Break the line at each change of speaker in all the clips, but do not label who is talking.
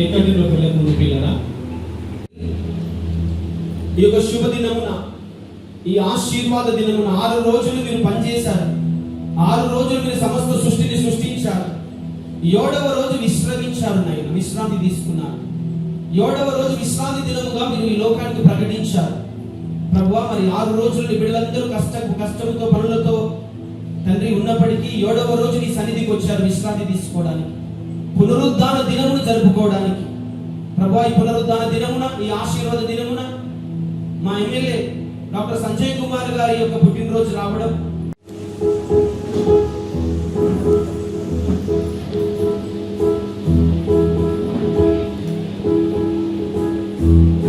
Cake కటింగ్లోకి ముందు పిల్లరా ఈ యొక్క శుభ దినమున ఈ ఆశీర్వాద దినమున ఆరు రోజులు మీరు పనిచేశారు. ఆరు రోజులు మీరు సమస్త సృష్టిని సృష్టించారు. ఏడవ రోజు విశ్రమించారు నాయన విశ్రాంతి తీసుకున్నారు. ఏడవ రోజు విశ్రాంతి దినముగా మీరు ఈ లోకానికి ప్రకటించారు. ప్రభు మరి ఆరు రోజులు బిడ్డలందరూ కష్ట కష్టంతో పనులతో తండ్రి ఉన్నప్పటికీ ఏడవ రోజు నీ సన్నిధికి వచ్చారు విశ్రాంతి తీసుకోవడానికి. పునరుద్ధాన దినమును జరుపుకోవడానికి. ప్రభా ఈ పునరుద్ధాన దినమున ఈ ఆశీర్వాద దినమున మా ఎమ్మెల్యే డాక్టర్ సంజయ్ కుమార్ గారి యొక్క పుట్టినరోజు రావడం.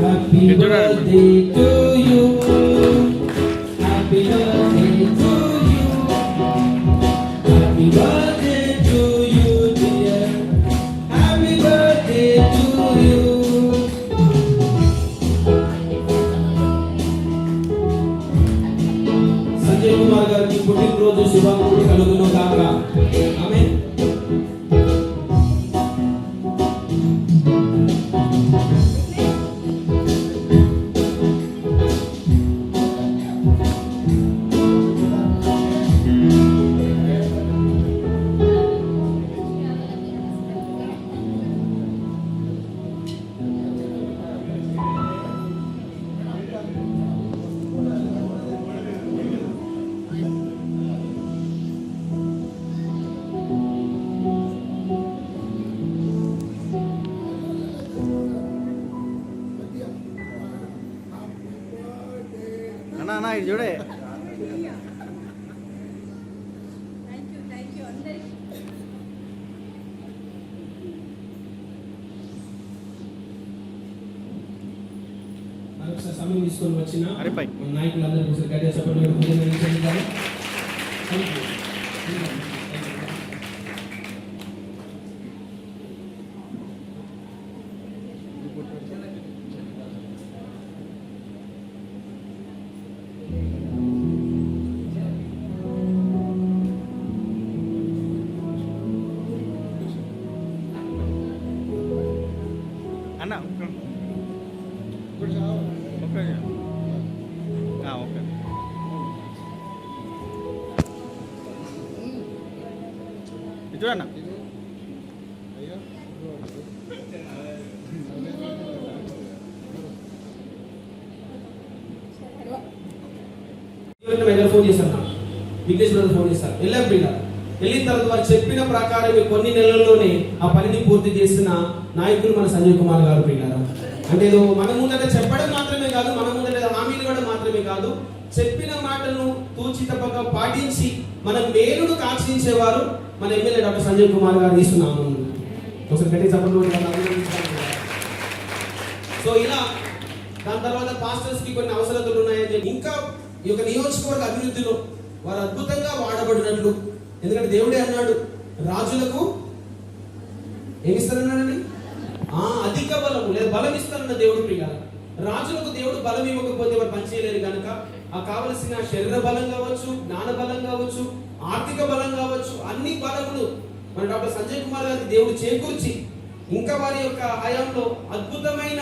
Happy birthday to
అన్నా ఇది చూడే.
సమయం తీసుకొని వచ్చిన నాయకులందరూ గట్టిగా చెప్పండి.
అన్న ఓకే ఓకే ఇది చూడన్న
ఫోన్ చేస్తాను నాకు. విఘ్నేష్ బ్రదర్ ఫోన్ చేస్తాను వెళ్ళాం పిల్ల వెళ్ళిన తర్వాత వారు చెప్పిన ప్రకారం కొన్ని నెలల్లోనే ఆ పనిని పూర్తి చేసిన నాయకులు మన సంజయ్ కుమార్ గారు పిల్లారు అంటే ఏదో మన ముందట చెప్పడం మాత్రమే కాదు మన ముందట హామీలు ఇవ్వడం మాత్రమే కాదు చెప్పిన మాటను తూచి తప్పక పాటించి మన మేలును కాక్షించేవారు మన ఎమ్మెల్యే డాక్టర్ సంజయ్ కుమార్ గారు ఇస్తున్నాము ఒకసారి గట్టి చెప్పండి సో ఇలా దాని తర్వాత పాస్టర్స్కి కొన్ని అవసరతలు ఉన్నాయని ఇంకా ఈ యొక్క నియోజకవర్గ అభివృద్ధిలో వారు అద్భుతంగా వాడబడినట్లు ఎందుకంటే దేవుడే అన్నాడు రాజులకు ఏమిస్తారన్నాడండి ఆ అధిక బలము లేదా బలం ఇస్తారన్న దేవుడు ప్రియ. రాజులకు దేవుడు బలం ఇవ్వకపోతే వారు పనిచేయలేరు కనుక ఆ కావలసిన శరీర బలం కావచ్చు జ్ఞాన బలం కావచ్చు ఆర్థిక బలం కావచ్చు అన్ని బలములు మన డాక్టర్ సంజయ్ కుమార్ గారికి దేవుడు చేకూర్చి ఇంకా వారి యొక్క హయాంలో అద్భుతమైన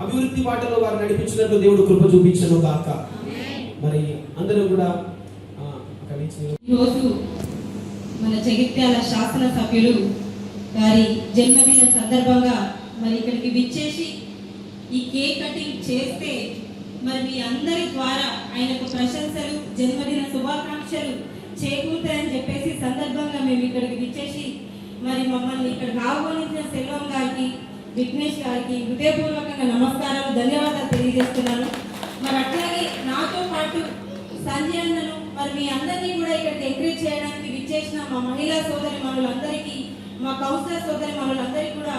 అభివృద్ధి బాటలో వారు నడిపించినట్లు దేవుడు కృప చూపించను కాక మరి అందరూ కూడా
ఈరోజు మన జగిత్యాల శాసనసభ్యులు గారి జన్మదిన సందర్భంగా మరి ఇక్కడికి విచ్చేసి ఈ కేక్ కటింగ్ చేస్తే మరి మీ అందరి ద్వారా ఆయనకు ప్రశంసలు జన్మదిన శుభాకాంక్షలు చేకూరుతాయని చెప్పేసి సందర్భంగా మేము ఇక్కడికి విచ్చేసి మరి మమ్మల్ని ఇక్కడ ఆహ్వానించిన సెల్వం గారికి విఘ్నేష్ గారికి హృదయపూర్వకంగా నమస్కారాలు ధన్యవాదాలు తెలియజేస్తున్నాను. మరి అట్లాగే నాతో పాటు సంజయ్ అన్నను మరి మీ అందరినీ కూడా ఇక్కడికి ఎంకరేజ్ చేయడానికి విచ్చేసిన మా మహిళా సోదరి మనులందరికీ మా కౌన్సిలర్ సోదరి మనులందరికీ కూడా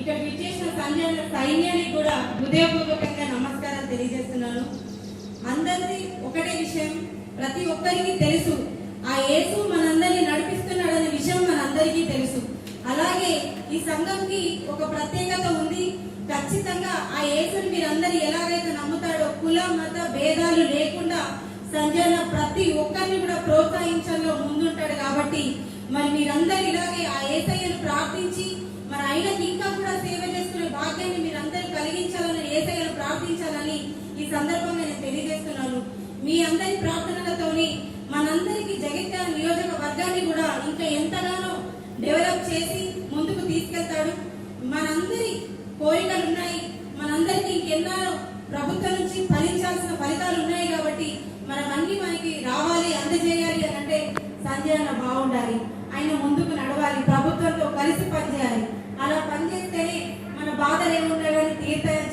ఇక్కడ విచ్చేసిన సంజయ్ అన్న సైన్యానికి కూడా హృదయపూర్వకంగా నమస్కారాలు తెలియజేస్తున్నాను. అందరిది ఒకటే విషయం ప్రతి ఒక్కరికి తెలుసు. ఆ యేసు మనందరినీ నడిపిస్తున్నాడనే విషయం మనందరికీ తెలుసు. అలాగే ఈ సంఘంకి ఒక ప్రత్యేకత ఉంది. ఖచ్చితంగా ఆ యేసుని మీరందరూ ఎలాగైతే నమ్ముతాడో కుల మత భేదాలు లేకుండా సంజయ్ ప్రతి ఒక్కరిని కూడా ప్రోత్సహించడంలో ముందుంటాడు కాబట్టి మరి మీరందరూ ఇలాగే ఆ ఏసయ్యను ప్రార్థించి మరి ఆయనకి ఇంకా కూడా సేవ చేసుకునే భాగ్యాన్ని మీరందరూ కలిగించాలని ఏసయ్యను ప్రార్థించాలని ఈ సందర్భంగా నేను తెలియజేస్తున్నాను. మీ అందరి ప్రార్థనలతోని మనందరికీ జగిత్యాల నియోజకవర్గాన్ని కూడా ఇంకా ఎంతగానో డెవలప్ చేసి ముందుకు తీసుకెళ్తాడు. మనందరి కోరికలు ఉన్నాయి మనందరికీ ఇంకెన్నో ప్రభుత్వం నుంచి ఫలించాల్సిన ఫలితాలు ఉన్నాయి కాబట్టి మనం మనకి రావాలి అందజేయాలి అని అంటే సంజయ్ అన్న బాగుండాలి. ఆయన ముందుకు నడవాలి ప్రభుత్వంతో కలిసి పనిచేయాలి. అలా పనిచేస్తేనే మన బాధలు ఏమున్నాయి కానీ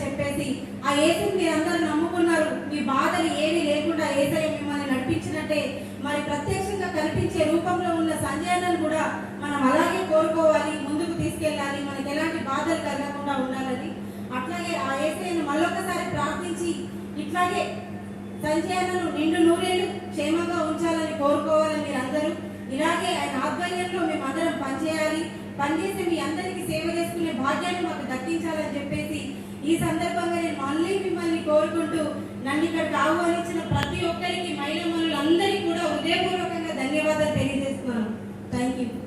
చెప్పేసి ఆ ఏసీ మీరందరూ నమ్ముకున్నారు. మీ బాధలు ఏమీ లేకుండా ఏసఐ మిమ్మల్ని నడిపించినట్టే మరి ప్రత్యక్షంగా కనిపించే రూపంలో ఉన్న సంజయ్ కూడా మనం అలాగే కోరుకోవాలి ముందుకు తీసుకెళ్ళాలి మనకి ఎలాంటి బాధలు కలగకుండా ఉండాలని. అట్లాగే ఆ ఏసైను మళ్ళొకసారి ప్రార్థించి ఇట్లాగే సంచయనను నిండు నూనెలు క్షేమంగా ఉంచాలని కోరుకోవాలని మీరందరూ. ఇలాగే ఆయన ఆధ్వర్యంలో మేము అందరం పనిచేయాలి. పనిచేసి మీ అందరికీ సేవ చేసుకునే భాగ్యాన్ని మాకు దక్కించాలని చెప్పేసి ఈ సందర్భంగా నేను మళ్ళీ మిమ్మల్ని కోరుకుంటూ నన్ను ఇక్కడికి ఆహ్వానించిన ప్రతి ఒక్కరికి మహిళ మనులందరికీ కూడా హృదయపూర్వకంగా ధన్యవాదాలు తెలియజేస్తున్నాను. Thank you